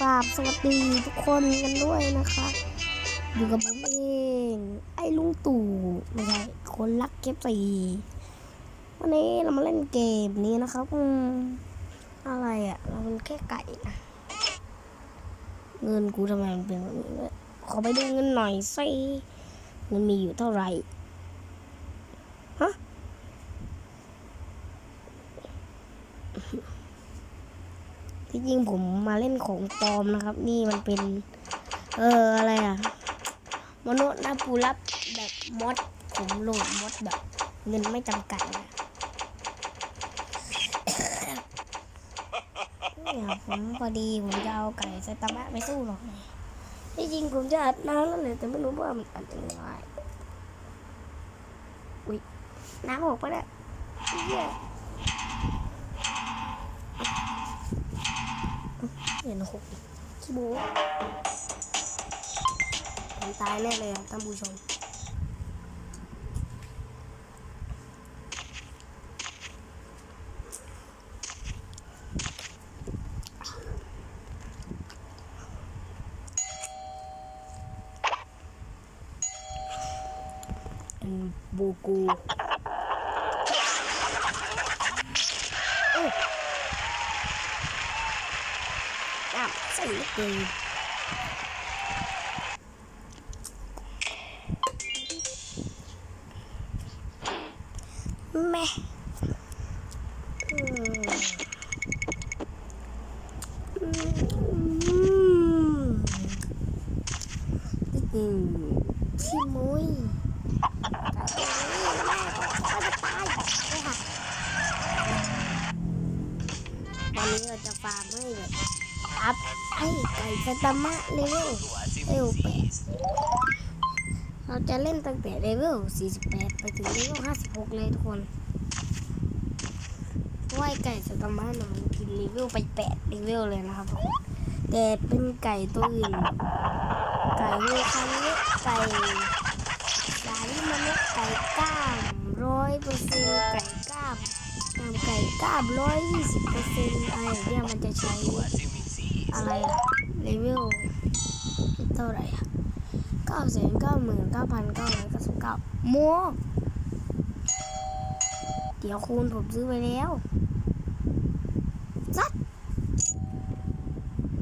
กราบสวัสดีทุกคนกันด้วยนะคะ อยู่กับผมเอง ไอ้ลุงตู่ไม่ใช่คนรักเก็บสีวันนี้เรามาเล่นเกมนี้นะครับอืมอะไรอะ่ะ เราเป็นแค่ไก่นะเงินกูทำไมมันเป็นแบบนี้ขอไปดูเงินหน่อยสิเงินมีอยู่เท่าไหร่ฮะ ที่จ ริงผมมาเล่นของปลอมนะครับ นี่มันเป็น เอออะไรอะมนุษย์นะปูรับแบบมดผมโหลดมดแบบ เงินไม่จำกัดนะเนี่ยผมพอดีผมจะเอาไก่ไซตามะไปสู้หรอกที่จริงผมจะอัดนานแล้วเลยแต่ไม่รู้ว่ามันอัดยังไงอุ้ยน้ำออกไปแล้วเหี้ย เห็นหกขี้โม้ผมตายแน่เลยอะท่านผู้ชมบูกูเอ้ยอะใส่ลูก ปืนแม่อืมอืมอืมขี้มุ้ยวันนี้เราจะฟาร์มให้แบบ อัพไอ้ไก่สตามะเลเวลเลเวลแปดเราจะเล่นตั้งแต่เลเวล48ไปถึงเลเวล56เลยทุกคนเพราะว่าไอ้ไก่สตามะน่ะมันกินเลเวลไป8เลเวลเลยนะครับแต่เป็นไก่ตัวอื่น ไก่ลูกคันนี้ไก่สายมันเนี่ยไก่ก้ามร้อยเปอร์เซ็นต์ไก่ก้ามไก่ก้ามร้อยยี่สิบเปอร์เซ็นต์อะไรอเนี่ยมันจะใช้ อะไรอะเลเวลเท่าไหร่อะเก้าแสนเก้าหมื่นเก้าพันเก้าร้อยเก้าสิบเก้าโมเดี๋ยวคูณผมซื้อไปแล้วซัด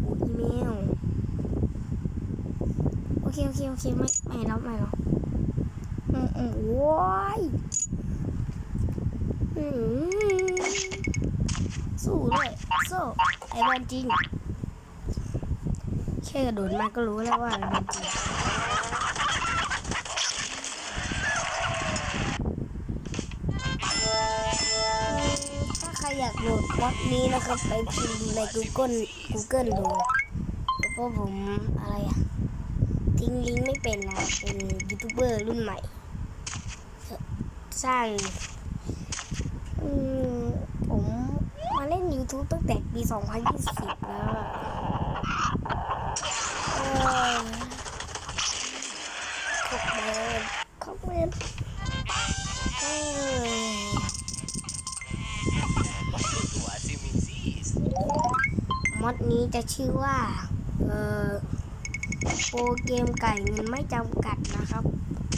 ปูอีเมลโอเคโอเคโอเคไม่ไม่แล้วไม่แล้วอืมอืมว้ายอืมสู้เลยสู้ไอ้บอลจริง ค่กระโดดมาก็รู้แล้วว่าไอ้บอลจริงถ้าใครอยากโหลดบอทนี้นะครับไปพิมพ์ใน Google Google ดูแล้วก็ผมอะไรอะทิ้งลิงก์ไม่เป็นนะเป็นยูทูบเบอร์รุ่นใหม่ สร้างผมมาเล่น YouTube ตั้งแต่ปี 2020 แล้ว ขอบเมนขอบเมนมอดนี้จะชื่อว่า เออโปรเกมไก่เงินไม่จำกัดนะครับ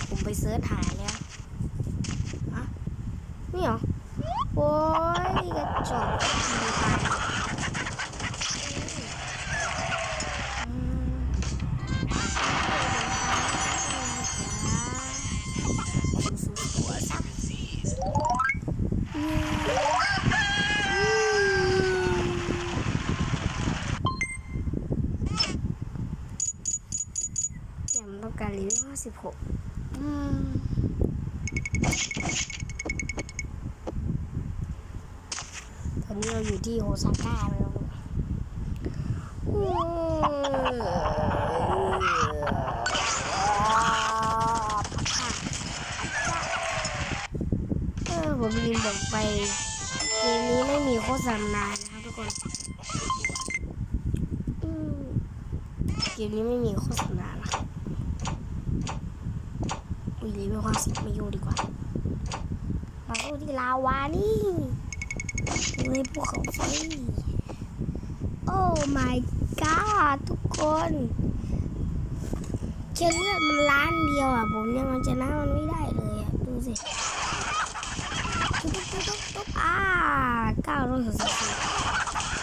ผมไปเซิร์ชหาแล้วอะนี่เหรอ โอ้ยกระจอก กอืมตอนนี้เราอยู่ที่โอซาก้าแล้วผมลืมบอกไปเกมนี้ไม่มีโฆษณานะครับทุกคนเกมนี้ไม่มีโฆษณานะครับ ยเลเวลห้าสิบไม่ยุ่ดีกว่า มาสู้ที่ลาวานี่อยู่ในภูเขาไฟโอ้ my god ทุกคนแค่เลือดมันล้านเดียวอะ ผมยังเอาชนะมันไม่ได้เลยอะ ดูสิตุ๊บตุ๊บตุ๊บตุ๊บอ่าเก้าร้อยหกสิบสี่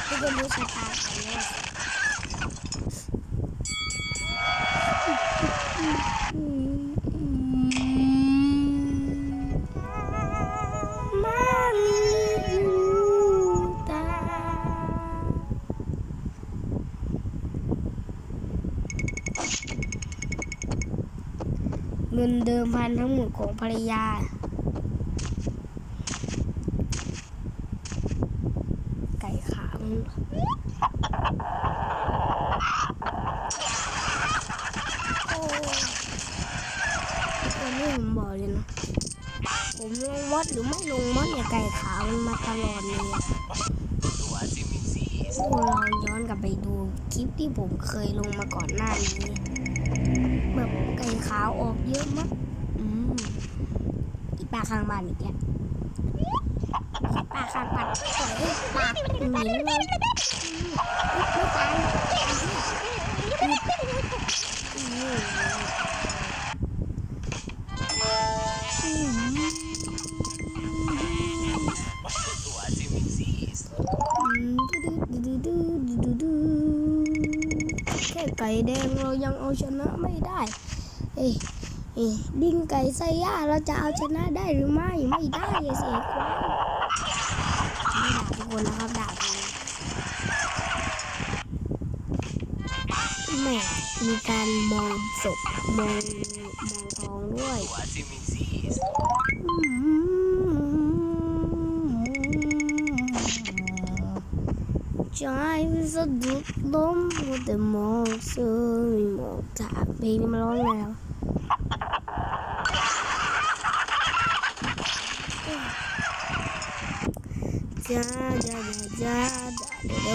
ทุกคนรู้ชะตาของเนี่ยมา เงินเดิมพันทั้งหมดของภรรยา ไก่ขาวโอ้คนนี้ผมบอกเลยนะ ผมลงมดหรือไม่ลงมดเนี่ยไก่ขาวมันมาตลอดเลยอะพวกเราย้อนกลับไปดูคลิปที่ผมเคยลงมาก่อนหน้านี้ แบบไก่ขาวออกเยอะมากอืมอีปลาข้างบ้านอีกแล้วปลาข้างบ้านปล่อยปลาหมิ่นเลย ก่แดงเรายังเอาชนะไม่ได้เอ้ยเอ้ยดิ้งไก่ไซย่าเราจะเอาชนะได้หรือไม่ไม่ได้อะสิควายไม่ด่าทุกคนนะครับด่าทุกคนแหม่มีการมองศพมองมองทองด้วย ใจมันสะดุดล้มมัวแต่มองเสื้อไม่มองทางเพลงนี้มันร้องแล้วจ้าจ้าจ้าเดี๋ย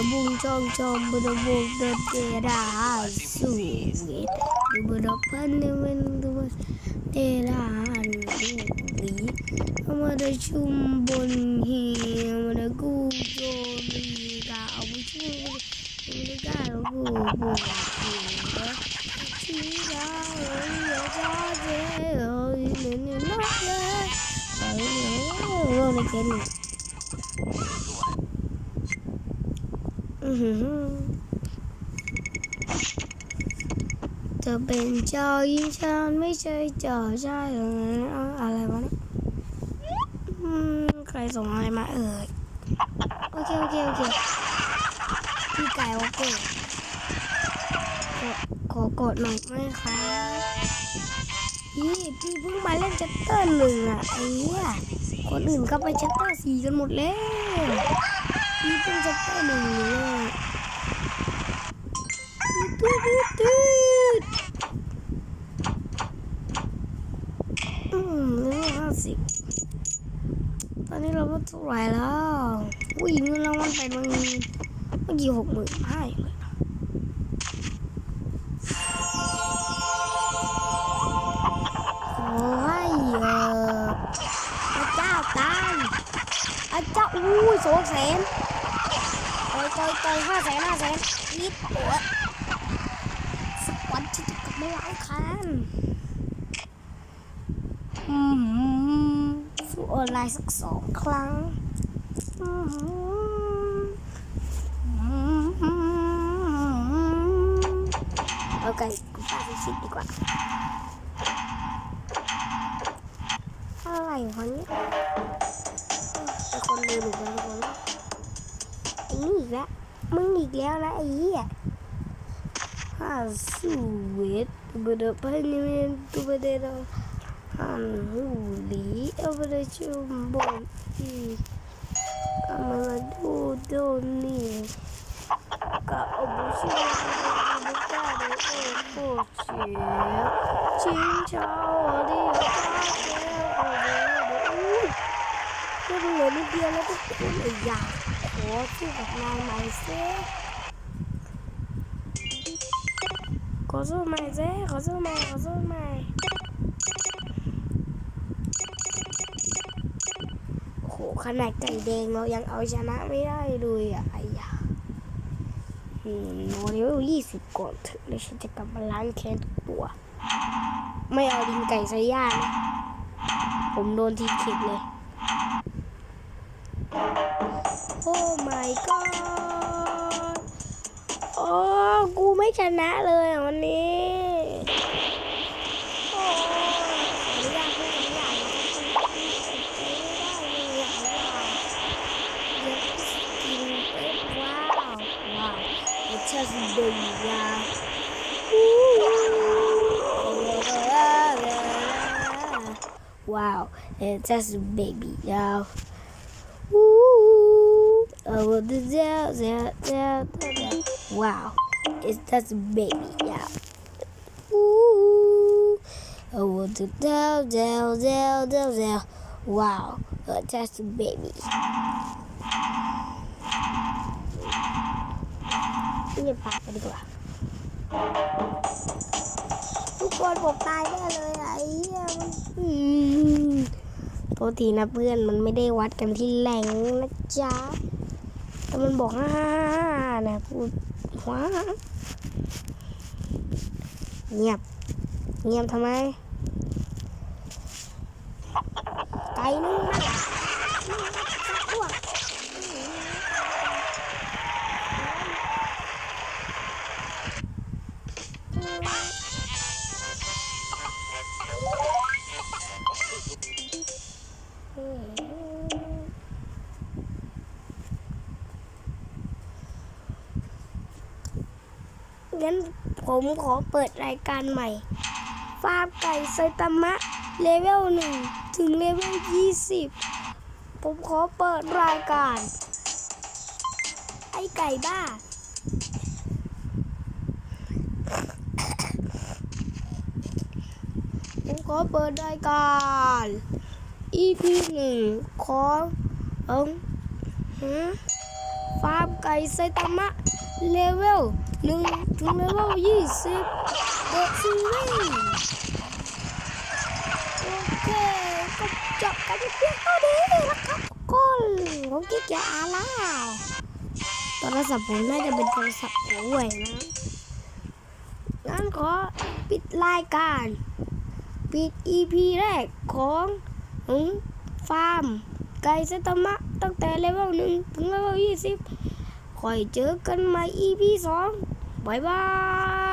ว ได้กาเอากูบุงเฮียชีดาเอ้ยจ้าเจ้เอ้ยเนี่ยเนี่ยเลยเอ้ยเนี่ยเราในเกมอื้อหือเธอเป็นเจ้าหญิงฉันไม่ใช่เจ้าชายเอออะไรวะเนี่ยใครส่งอะไรมาเอ่ย โอเค โอเค โอเค พี่ไก่โอเคขอขอกดหน่อยไหมครับพี่พี่เพิ่งมาเล่นชัตเตอร์หนึ่งอะไอ้เนี่ยคนอื่นก็ไปชัตเตอร์สี่กันหมดแล้วนี่เป็นจะไปหนึ่งเลยตูดตูดตูดอืมเรื่องห้าสิบตอนนี้เราก็เท่าไหร่แล้วอุ้ยเงินรางวัลไปมัน เมื่อกี้หกหมื่นห้เลยนะขอให้เออพระเจ้าตายพระเจ้าอู้ยสองแสนต่อยต่อยต่อยห้าแสนห้าแสนนิดหัวสักวันฉันจะกลับมาล้างค้นอืมสู้ออนไลน์สักสองครั้งอืม ไก่กูป้าไปคิดีกว่า อะไรของเนี่ยไอคนเดูหนูเป็นคนไอ้นี่อีกแล้ว มึงอีกแล้วนะไอ้เหี้ยฮ่าสูเวตตัวเดพันนี่มันตัวเดรฮันฮูลีเอาไปเลยชุมบอลอีอามาดูโดนี่กะเอาบุชิ มาบุกาเดโอโคเชียชิงชาวดีอาเกลโอเดอุ้ยก็เหลือนิดเดียวแล้วก็คุณไอ้ย โอ้โหขนาดไก่แดงเรายังเอาชนะไม่ได้เลยอะไอ้ยาอือืมโนเวลยี่สิบก่อนเถอะแล้วฉันจะกลับมาล้างแค้นทุกตัว ไม่เอาดินไก่ใส่ย่านะผมโดนทีเข็ดเลย โอ้ my god โอ้ กูไม่ชนะเลยวันนี้ Hallelujah. Wow, it's just a baby yeah. Ooh, oh, the da, da, da, da, Wow, it's just a baby yeah. Ooh, oh, the da, da, da, da, da. Wow, it's just a baby. เงียบปากไปดีกว่า ทุกคนบอกตายแน่เลยไอ้เหี้ยมันอืมโทษทีนะเพื่อนมันไม่ได้วัดกันที่แหลงนะจ๊ะ แต่มันบอกห้านะพูดว้าเงียบ เงียบทำไม ไก่นุ่นะ งั้นผมขอเปิดรายการใหม่ ฟาร์มไก่ไซตามะ เลเวลหนึ่งถึงเลเวลยี่สิบผมขอเปิดรายการ ไอไก่บ้า ผมขอเปิดรายการ EP หนึ่งของเอิงฟาร์มไก่ไซตามะ เลเวล หนึ่งถึงเลเวลยี่สิบเดอะซีรีส์โอเคก็จบกันเพียงเท่านี้นะครับทุกคนผมกิ๊กจะอ่านแล้วโทรศัพท์ผมน่าจะเป็นโทรศัพท์หัวเว่ยนะงั้นขอปิดรายการ ปิด EP แรกของฟาร์มไก่เซตมะตั้งแต่เลเวลหนึ่งถึงเลเวลยี่สิบ ค่อยเจอกันใหม่ EP สองบายบาย